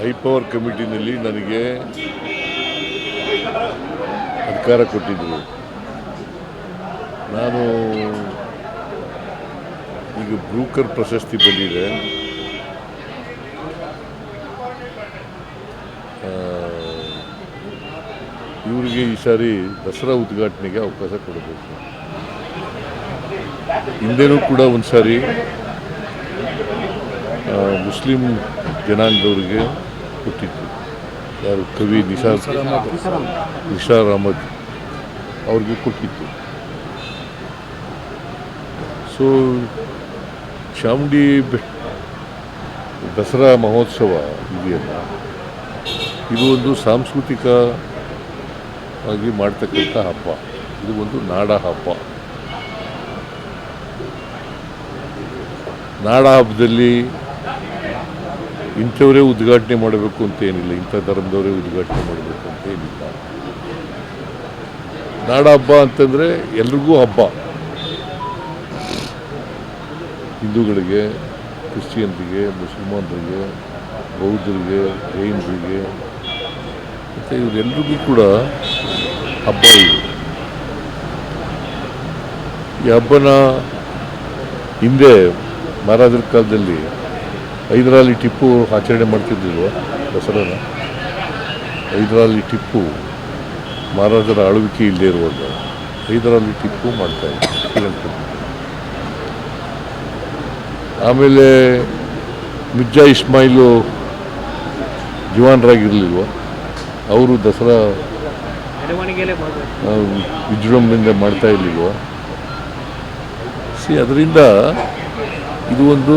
High power ಕಮಿಟಿನಲ್ಲಿ ನನಗೆ ಅಧಿಕಾರ ಕೊಟ್ಟಿದ್ದರು. ನಾನು ಈಗ ಬ್ರೂಕರ್ ಪ್ರಶಸ್ತಿ ಬಂದಿದೆ. ಇವರಿಗೆ ಈ ಸಾರಿ ದಸರಾ ಉದ್ಘಾಟನೆಗೆ ಅವಕಾಶ ಕೊಡಬೇಕು. ಹಿಂದೆನೂ ಕೂಡ ಒಂದು ಸಾರಿ ಮುಸ್ಲಿಂ ಜನಾಂಗದವರಿಗೆ ಕೊಟ್ಟಿತ್ತು ಯಾರು ಕವಿ ನಿಸಾರ್ ನಿಸಾರ್ ಅಹಮದ್ ಅವ್ರಿಗೆ ಕೊಟ್ಟಿತ್ತು. ಸೊ ಚಾಮುಂಡಿ ಬೆಟ್ ದಸರಾ ಮಹೋತ್ಸವ ಇದೆಯಲ್ಲ, ಇದು ಒಂದು ಸಾಂಸ್ಕೃತಿಕ ಆಗಿ ಮಾಡ್ತಕ್ಕಂಥ ಹಬ್ಬ. ಇದು ಒಂದು ನಾಡ ಹಬ್ಬ. ನಾಡ ಹಬ್ಬದಲ್ಲಿ ಇಂಥವರೇ ಉದ್ಘಾಟನೆ ಮಾಡಬೇಕು ಅಂತ ಏನಿಲ್ಲ, ಇಂಥ ಧರ್ಮದವರೇ ಉದ್ಘಾಟನೆ ಮಾಡಬೇಕು ಅಂತ ಏನಿಲ್ಲ. ನಾಡ ಹಬ್ಬ ಅಂತಂದರೆ ಎಲ್ರಿಗೂ ಹಬ್ಬ. ಹಿಂದೂಗಳಿಗೆ, ಕ್ರಿಶ್ಚಿಯನ್ರಿಗೆ, ಮುಸಲ್ಮಾನರಿಗೆ, ಬೌದ್ಧರಿಗೆ, ಜೈನರಿಗೆ, ಮತ್ತು ಇವರೆಲ್ರಿಗೂ ಕೂಡ ಹಬ್ಬ ಇದೆ. ಈ ಹಬ್ಬನ ಹಿಂದೆ ಮಹಾರಾಜರ ಕಾಲದಲ್ಲಿ ಹೈದರಾಲಿ ಟಿಪ್ಪು ಆಚರಣೆ ಮಾಡ್ತಿದ್ದಿಲ್ವ ದಸರಾನ? ಐದರಲ್ಲಿ ಟಿಪ್ಪು ಮಹಾರಾಜರ ಆಳ್ವಿಕೆ ಇಲ್ಲದೆ ಇರುವಾಗ ಐದರಲ್ಲಿ ಟಿಪ್ಪು ಮಾಡ್ತಾ ಶ್ರೀರಂಗಪಟ್ಟಣ ಆಮೇಲೆ ಮಿರ್ಜಾ ಇಸ್ಮಾಯಿಲು ಜವಾನರಾಗಿರಲಿಲ್ವ? ಅವರು ದಸರಾ ವಿಜೃಂಭಣೆಯಿಂದ ಮಾಡ್ತಾ ಇರಲಿಲ್ವ? ಸಿ ಅದರಿಂದ ಇದು ಒಂದು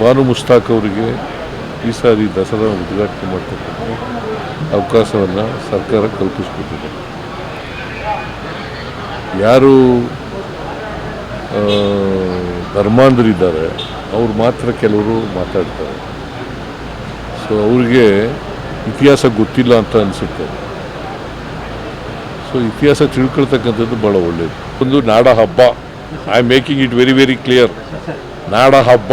ಬಾನು ಮುಸ್ತಾಕ್ ಅವರಿಗೆ ಈ ಸಾರಿ ದಸರಾ ಉದ್ಘಾಟನೆ ಮಾಡ್ತಕ್ಕಂಥ ಅವಕಾಶವನ್ನು ಸರ್ಕಾರ ಕಲ್ಪಿಸ್ಕೊಟ್ಟಿದೆ. ಯಾರು ಧರ್ಮಾಂಧರಿದ್ದಾರೆ, ಅವ್ರು ಮಾತ್ರ ಕೆಲವರು ಮಾತಾಡ್ತಾರೆ. ಸೊ ಅವ್ರಿಗೆ ಇತಿಹಾಸ ಗೊತ್ತಿಲ್ಲ ಅಂತ ಅನಿಸುತ್ತೆ. ಸೊ ಇತಿಹಾಸ ತಿಳ್ಕೊಳ್ತಕ್ಕಂಥದ್ದು ಭಾಳ ಒಳ್ಳೆಯದು ಒಂದು ನಾಡ ಹಬ್ಬ. I am making it very very clear ನಾಡ ಹಬ್ಬ.